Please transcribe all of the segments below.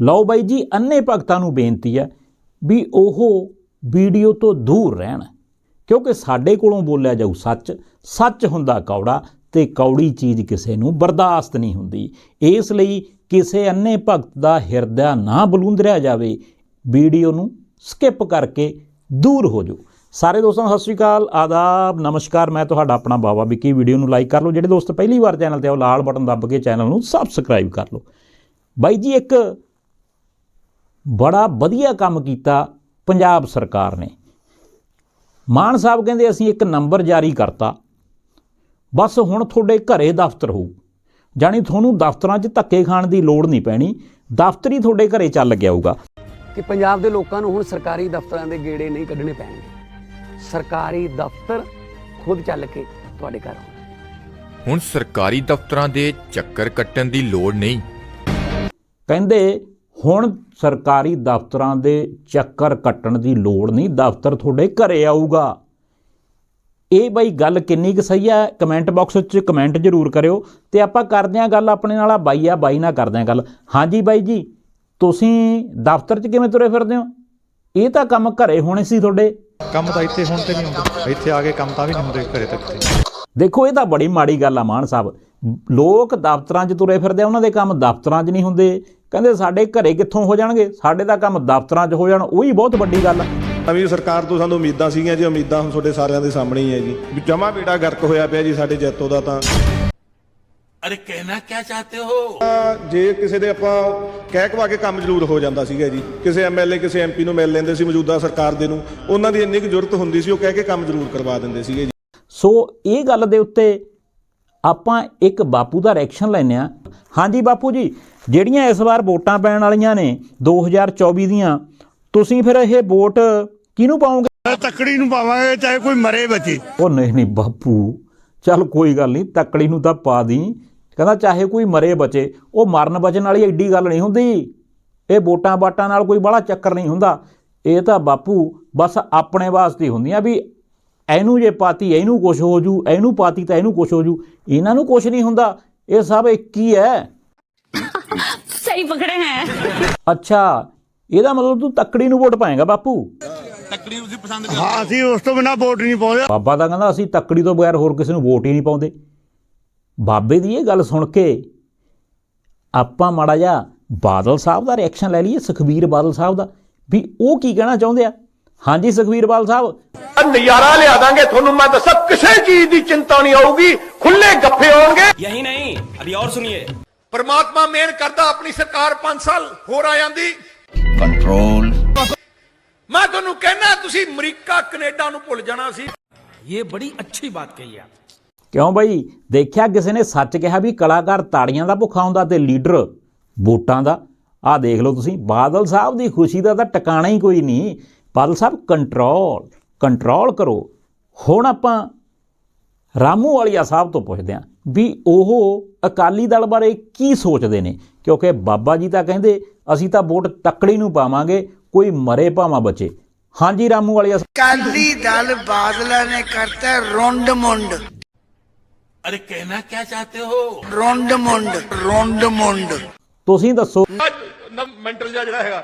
ਲਓ ਬਾਈ ਜੀ, ਅੰਨੇ ਭਗਤਾਂ ਨੂੰ ਬੇਨਤੀ ਹੈ ਵੀ ਉਹ ਵੀਡੀਓ ਤੋਂ ਦੂਰ ਰਹਿਣ, ਕਿਉਂਕਿ ਸਾਡੇ ਕੋਲੋਂ ਬੋਲਿਆ ਜਾਊ ਸੱਚ ਸੱਚ ਹੁੰਦਾ ਕੌੜਾ ਤੇ ਕੌੜੀ ਚੀਜ਼ ਕਿਸੇ ਨੂੰ ਬਰਦਾਸ਼ਤ ਨਹੀਂ ਹੁੰਦੀ। ਇਸ ਲਈ ਕਿਸੇ ਅੰਨੇ ਭਗਤ ਦਾ ਹਿਰਦਾ ਨਾ ਬਲੂੰਦਰਿਆ ਜਾਵੇ, ਵੀਡੀਓ ਨੂੰ ਸਕਿਪ ਕਰਕੇ ਦੂਰ ਹੋ ਜਾਓ। ਸਾਰੇ ਦੋਸਤਾਂ ਨੂੰ ਸਤਿ ਸ਼੍ਰੀ ਅਕਾਲ, ਆਦਾਬ, ਨਮਸਕਾਰ। ਮੈਂ ਤੁਹਾਡਾ ਆਪਣਾ ਬਾਬਾ ਵਿੱਕੀ। ਵੀਡੀਓ ਨੂੰ ਲਾਈਕ ਕਰ ਲਓ। ਜਿਹੜੇ ਦੋਸਤ ਪਹਿਲੀ ਵਾਰ ਚੈਨਲ ਤੇ ਆਓ, ਲਾਲ ਬਟਨ ਦੱਬ ਕੇ ਚੈਨਲ ਨੂੰ ਸਬਸਕ੍ਰਾਈਬ ਕਰ ਲਓ। ਬਾਈ ਜੀ, ਇੱਕ ਬੜਾ ਵਧੀਆ ਕੰਮ ਕੀਤਾ ਪੰਜਾਬ ਸਰਕਾਰ ਨੇ। ਮਾਨ ਸਾਹਿਬ ਕਹਿੰਦੇ ਅਸੀਂ ਇੱਕ ਨੰਬਰ ਜਾਰੀ ਕਰਤਾ। ਬਸ ਹੁਣ ਤੁਹਾਡੇ ਘਰੇ ਦਫ਼ਤਰ ਹੋਊ। ਜਾਣੀ ਤੁਹਾਨੂੰ ਦਫ਼ਤਰਾਂ 'ਚ ਧੱਕੇ ਖਾਣ ਦੀ ਲੋੜ ਨਹੀਂ ਪੈਣੀ। ਦਫ਼ਤਰ ਹੀ ਤੁਹਾਡੇ ਘਰੇ ਚੱਲ ਗਿਆ ਹੋਊਗਾ ਕਿ ਪੰਜਾਬ ਦੇ ਲੋਕਾਂ ਨੂੰ ਹੁਣ ਸਰਕਾਰੀ ਦਫ਼ਤਰਾਂ ਦੇ ਗੇੜੇ ਨਹੀਂ ਕੱਢਣੇ ਪੈਣਗੇ। ਸਰਕਾਰੀ ਦਫ਼ਤਰ ਖੁਦ ਚੱਲ ਕੇ ਤੁਹਾਡੇ ਘਰ ਆਉਣਗੇ। ਹੁਣ ਸਰਕਾਰੀ ਦਫ਼ਤਰਾਂ ਦੇ ਚੱਕਰ ਕੱਟਣ ਦੀ ਲੋੜ ਨਹੀਂ। ਕਹਿੰਦੇ ਹੁਣ ਸਰਕਾਰੀ ਦਫ਼ਤਰਾਂ ਦੇ ਚੱਕਰ ਕੱਟਣ ਦੀ ਲੋੜ ਨਹੀਂ ਦਫ਼ਤਰ ਤੁਹਾਡੇ ਘਰੇ ਆਊਗਾ। ਇਹ ਬਈ ਗੱਲ ਕਿੰਨੀ ਕੁ ਸਹੀ ਹੈ? ਕਮੈਂਟ ਬਾਕਸ ਵਿੱਚ ਕਮੈਂਟ ਜ਼ਰੂਰ ਕਰਿਓ ਤੇ ਆਪਾਂ ਕਰਦੇ ਹਾਂ ਗੱਲ ਆਪਣੇ ਨਾਲ ਆ ਬਾਈ ਆ ਬਾਈ ਨਾਲ ਕਰਦੇ ਹਾਂ ਗੱਲ। ਹਾਂਜੀ ਬਾਈ ਜੀ ਤੁਸੀਂ ਦਫ਼ਤਰ 'ਚ ਕਿਵੇਂ ਤੁਰੇ ਫਿਰਦੇ ਹੋ? ਇਹ ਤਾਂ ਕੰਮ ਘਰੇ ਹੋਣੇ ਸੀ ਤੁਹਾਡੇ। ਕੰਮ ਤਾਂ ਇੱਥੇ ਹੁਣ ਤੇ ਨਹੀਂ ਹੁੰਦੇ। ਇੱਥੇ ਆ ਕੇ ਕੰਮ ਤਾਂ ਵੀ ਨਹੀਂ ਹੁੰਦੇ ਘਰੇ ਤੱਕ ਤੇ ਦੇਖੋ ਇਹ ਤਾਂ ਬੜੀ ਮਾੜੀ ਗੱਲ ਆ ਮਾਨ ਸਾਹਿਬ। ਲੋਕ ਦਫ਼ਤਰਾਂ 'ਚ ਤੁਰੇ ਫਿਰਦੇ ਆ ਉਹਨਾਂ ਦੇ ਕੰਮ ਦਫ਼ਤਰਾਂ 'ਚ ਨਹੀਂ ਹੁੰਦੇ। ਕਹਿੰਦੇ ਸਾਡੇ ਘਰੇ ਕਿੱਥੋਂ ਹੋ ਜਾਣਗੇ? ਸਾਡੇ ਦਾ ਕੰਮ ਦਫ਼ਤਰਾਂ 'ਚ ਹੋ ਜਾਣ ਉਹ ਹੀ ਬਹੁਤ ਵੱਡੀ ਗੱਲ ਆ। ਨਵੀਂ ਸਰਕਾਰ ਤੋਂ ਸਾਨੂੰ ਉਮੀਦਾਂ ਸੀਗੀਆਂ ਜੀ ਉਮੀਦਾਂ ਹੁਣ ਤੁਹਾਡੇ ਸਾਰਿਆਂ ਦੇ ਸਾਹਮਣੇ ਹੀ ਹੈ ਜੀ। ਵੀ ਜਮਾ ਬੇੜਾ ਗਰਕ ਹੋਇਆ ਪਿਆ ਜੀ ਸਾਡੇ ਜੈਤੋ ਦਾ ਤਾਂ। ਅਰੇ ਕਹਿਣਾ ਕੀ ਚਾਹਤੇ ਹੋ? ਜੇ ਕਿਸੇ ਦੇ ਆਪਾਂ ਕਹਿ ਕਵਾ ਕੇ ਕੰਮ ਜ਼ਰੂਰ ਹੋ ਜਾਂਦਾ ਸੀਗਾ ਜੀ। ਕਿਸੇ ਐਮਐਲਏ ਕਿਸੇ ਐਮਪੀ ਨੂੰ ਮਿਲ ਲੈਂਦੇ ਸੀ ਮੌਜੂਦਾ ਸਰਕਾਰ ਦੇ ਨੂੰ ਉਹਨਾਂ ਦੀ ਇੰਨੀ ਕੁ ਜ਼ਰੂਰਤ ਹੁੰਦੀ ਸੀ ਉਹ ਕਹਿ ਕੇ ਕੰਮ ਜ਼ਰੂਰ ਕਰਵਾ ਦਿੰਦੇ ਸੀਗੇ ਜੀ। ਸੋ ਇਹ ਗੱਲ ਦੇ ਉੱਤੇ ਆਪਾਂ ਇੱਕ ਬਾਪੂ ਦਾ ਰਿਐਕਸ਼ਨ ਲੈਨੇ ਆ ਹਾਂਜੀ ਬਾਪੂ ਜੀ ਜਿਹੜੀਆਂ ਇਸ ਵਾਰ ਵੋਟਾਂ ਪੈਣ ਵਾਲੀਆਂ ਨੇ 2024 ਦੀਆਂ ਤੁਸੀਂ ਫਿਰ ਇਹ ਵੋਟ ਕਿਹਨੂੰ ਪਾਓਗੇ? ਤੱਕੜੀ ਨੂੰ ਪਾਵਾਂਗੇ ਚਾਹੇ ਕੋਈ ਮਰੇ ਬਚੇ। ਉਹ ਨਹੀਂ ਨਹੀਂ ਬਾਪੂ ਚੱਲ ਕੋਈ ਗੱਲ ਨਹੀਂ ਤੱਕੜੀ ਨੂੰ ਤਾਂ ਪਾ ਦੀ। ਕਹਿੰਦਾ ਚਾਹੇ ਕੋਈ ਮਰੇ ਬਚੇ ਉਹ ਮਰਨ ਬਚਣ ਵਾਲੀ ਐਡੀ ਗੱਲ ਨਹੀਂ ਹੁੰਦੀ। ਇਹ ਵੋਟਾਂ ਬਾਟਾਂ ਨਾਲ ਕੋਈ ਬੜਾ ਚੱਕਰ ਨਹੀਂ ਹੁੰਦਾ। ਇਹ ਤਾਂ ਬਾਪੂ ਬਸ ਆਪਣੇ ਵਾਸਤੇ ਹੁੰਦੀਆਂ ਵੀ ਇਹਨੂੰ ਜੇ ਪਾਤੀ ਇਹਨੂੰ ਕੁਝ ਹੋ ਜੂ ਇਹਨੂੰ ਪਾਤੀ ਤਾਂ ਇਹਨੂੰ ਕੁਝ ਹੋ ਜੂ। ਇਹਨਾਂ ਨੂੰ ਕੁਝ ਨਹੀਂ ਹੁੰਦਾ। ਇਹ ਸਭ ਇੱਕ ਹੀ ਹੈ सही पकड़े हैं ਅੱਛਾ ਇਹਦਾ ਮਤਲਬ ਤੂੰ ਤੱਕੜੀ ਨੂੰ ਵੋਟ ਪਾਏਗਾ ਬਾਪੂ ਹਾਂ ਅਸੀਂ ਉਸ ਤੋਂ ਬਿਨਾ ਵੋਟ ਨਹੀਂ ਪਾਉਂਦੇ ਬਾਬਾ ਤਾਂ ਕਹਿੰਦਾ ਅਸੀਂ ਤੱਕੜੀ ਤੋਂ ਬਗੈਰ ਹੋਰ ਕਿਸੇ ਨੂੰ ਵੋਟ ਹੀ ਨਹੀਂ ਪਾਉਂਦੇ ਬਾਬੇ ਦੀ ਇਹ ਗੱਲ ਸੁਣ ਕੇ ਆਪਾਂ ਮਾੜਾ ਜਿਹਾ ਬਾਦਲ ਸਾਹਿਬ ਦਾ ਰਿਐਕਸ਼ਨ ਲੈ ਲਈਏ ਸੁਖਬੀਰ ਬਾਦਲ ਸਾਹਿਬ ਦਾ ਵੀ ਉਹ ਕੀ ਕਹਿਣਾ ਚਾਹੁੰਦੇ ਆ ਹਾਂਜੀ ਸੁਖਬੀਰ ਬਾਦਲ ਸਾਹਿਬ नजारा लिया दांगे थोनू मैं दसा किसी चीज की चिंता नहीं आऊगी खुले गप्फे होंगे यही नहीं अभी और सुनिए परमात्मा मेहर करदा अपनी सरकार 5 साल ਹੋਰ ਆ ਜਾਂਦੀ कंट्रोल ਮੈਂ ਤੁਹਾਨੂੰ ਕਹਿਣਾ ਤੁਸੀਂ ਅਮਰੀਕਾ ਕੈਨੇਡਾ ਨੂੰ ਭੁੱਲ ਜਾਣਾ ਸੀ ये बड़ी अच्छी बात कही आप ਕਿਉਂ ਬਈ ਦੇਖਿਆ ਕਿਸੇ ਨੇ ਸੱਚ ਕਿਹਾ ਵੀ ਕਲਾਕਾਰ ਤਾੜੀਆਂ ਦਾ ਭੁੱਖਾ ਹੁੰਦਾ ਤੇ ਲੀਡਰ ਵੋਟਾਂ ਦਾ ਆਹ ਦੇਖ ਲਓ ਤੁਸੀਂ ਬਾਦਲ ਸਾਹਿਬ ਦੀ ਖੁਸ਼ੀ ਦਾ ਤਾਂ ਟਿਕਾਣਾ ਹੀ ਕੋਈ ਨਹੀਂ ਬਾਦਲ ਸਾਹਿਬ ਕੰਟਰੋਲ ਕੰਟਰੋਲ ਕਰੋ ਹੁਣ ਆਪਾਂ ਰਾਮੂ ਵਾਲੀਆ ਸਾਹਿਬ ਤੋਂ ਪੁੱਛਦੇ ਹਾਂ ਵੀ ਉਹ ਅਕਾਲੀ ਦਲ ਬਾਰੇ ਕੀ ਸੋਚਦੇ ਨੇ? ਕਿਉਂਕਿ ਬਾਬਾ ਜੀ ਤਾਂ ਕਹਿੰਦੇ ਅਸੀਂ ਤਾਂ ਵੋਟ ਤੱਕੜੀ ਨੂੰ ਪਾਵਾਂਗੇ ਕੋਈ ਮਰੇ ਭਾਵਾਂ ਬਚੇ। ਹਾਂਜੀ ਰਾਮੂ ਵਾਲੀਆ ਸਾਹਿਬ, ਕਾਲੀ ਦਲ ਬਾਦਲਾਂ ਨੇ ਕਰਤਾ ਰੁੰਡ ਮੁੰਡ। ਅਰੇ ਕਹਿਣਾ ਕੀ ਚਾਹਤੇ ਹੋ? ਰੁੰਡ ਮੁੰਡ ਰੁੰਡ ਮੁੰਡ। ਤੁਸੀਂ ਦੱਸੋ ਮੈਂਟਲ ਜਿਹਾ ਜਿਹੜਾ ਹੈਗਾ।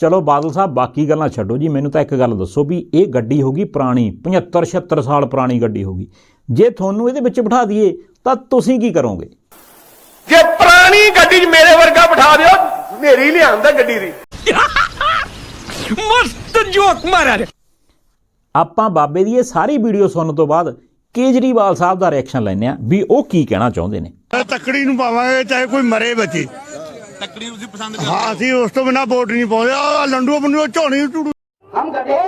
ਚਲੋ ਬਾਦਲ ਸਾਹਿਬ ਬਾਕੀ ਗੱਲਾਂ ਛੱਡੋ ਜੀ। ਮੈਨੂੰ ਤਾਂ ਇੱਕ ਗੱਲ ਦੱਸੋ ਵੀ ਇਹ ਗੱਡੀ ਹੋਗੀ ਪੁਰਾਣੀ 75 76 ਸਾਲ ਪੁਰਾਣੀ ਗੱਡੀ ਹੋਗੀ ਜੇ ਤੁਹਾਨੂੰ ਇਹਦੇ ਵਿੱਚ ਬਿਠਾ ਦਈਏ ਤਾਂ ਤੁਸੀਂ ਕੀ ਕਰੋਗੇ? ਜੇ ਪੁਰਾਣੀ ਗੱਡੀ 'ਚ ਮੇਰੇ ਵਰਗਾ ਬਿਠਾ ਦਿਓ ਮੇਰੀ ਲਿਆਂਦਾ ਗੱਡੀ ਦੀ। ਮਸਤ ਜੋਕ ਮਾਰਿਆ ਆਪਾਂ ਬਾਬੇ ਦੀ ਇਹ ਸਾਰੀ ਵੀਡੀਓ ਸੁਣਨ ਤੋਂ ਬਾਅਦ ਕੇਜਰੀਵਾਲ ਸਾਹਿਬ ਦਾ ਰਿਐਕਸ਼ਨ ਲੈਣੇ ਆ ਵੀ ਉਹ ਕੀ ਕਹਿਣਾ ਚਾਹੁੰਦੇ ਨੇ। ਤੱਕੜੀ ਨੂੰ ਪਾਵਾਂਗੇ ਚਾਹੇ ਕੋਈ ਮਰੇ ਬਚੇ। ਤੱਕੜੀ ਤੁਸੀਂ ਪਸੰਦ ਕਰਦੇ ਹਾਂ ਅਸੀਂ ਉਸ ਤੋਂ ਬਿਨਾ ਵੋਟ ਨਹੀਂ ਪਾਉਂਦੇ। ਆ ਲੰਡੂ ਬੰਨੂ ਝੋਣੀ ਟੂੜੂ ਹਮ ਗੱਡੇ